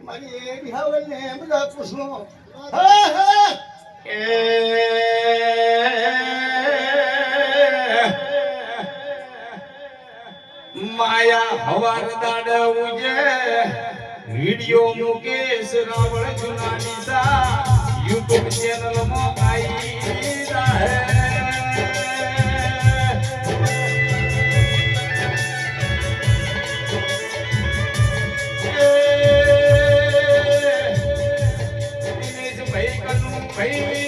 મારી બિહાવલ ને બધા પૂછો માયા હવાર દાડ ઉજે વિડિયો મુકેશ રાવળ જુનાની સા યુટ્યુબ ચેનલમાં આઈ રહે દિનેશ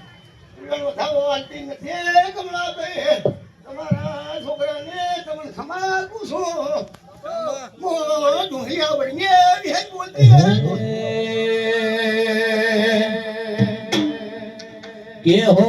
નથી. કમળાભાઈ તમારા છોકરાને તમને ખમા પૂછો દુનિયા બળીએ બિહાર બોલતી કે હો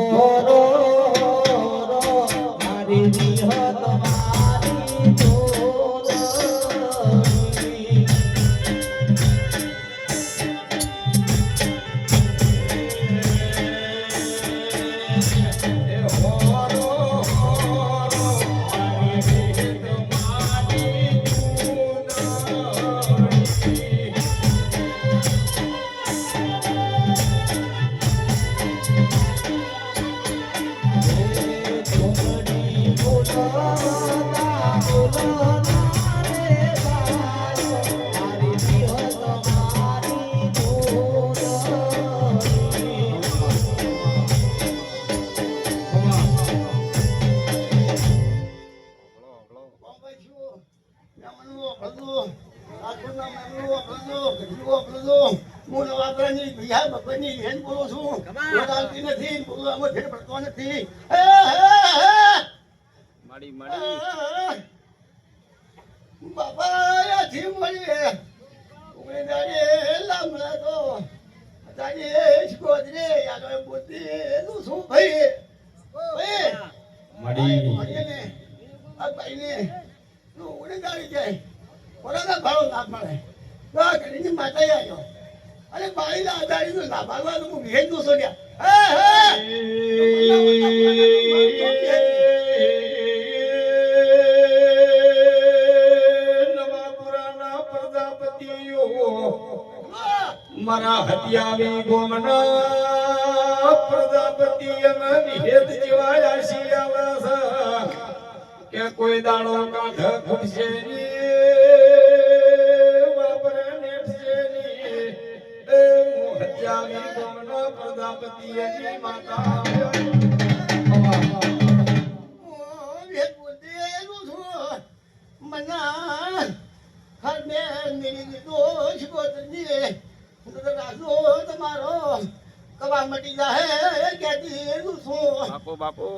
માડી માડી બાબા મળી ઉગડી દાડે લામડા તો દાડે શીખોદરે યાદો બુદ્ધિ નું શું ભાઈ ભાઈ માડી આ ભાઈને નું ઉગડી દાડી જાય. કોરોના ભાવ લાભ મળે? તો આ ઘડીની માતા આવ્યો અને બાળીના આધારી નું ના આવવાનું હું વિહેજનું સોડ્યા હા હા! મારા હત્યાવી ગોમના પ્રજાપતિ અને વિહેદ જેવા આશી આવે છે. કે કોઈ દાડો કાંઠ ખૂટશે ની હું હત્યાવી પ્રજાપતિ એની માતા મના હરને મેરી દીધો શિકોતરજી હું તો રાજો તમારો કવા મટી જાહે કેતી નું શું બાપુ બાપુ.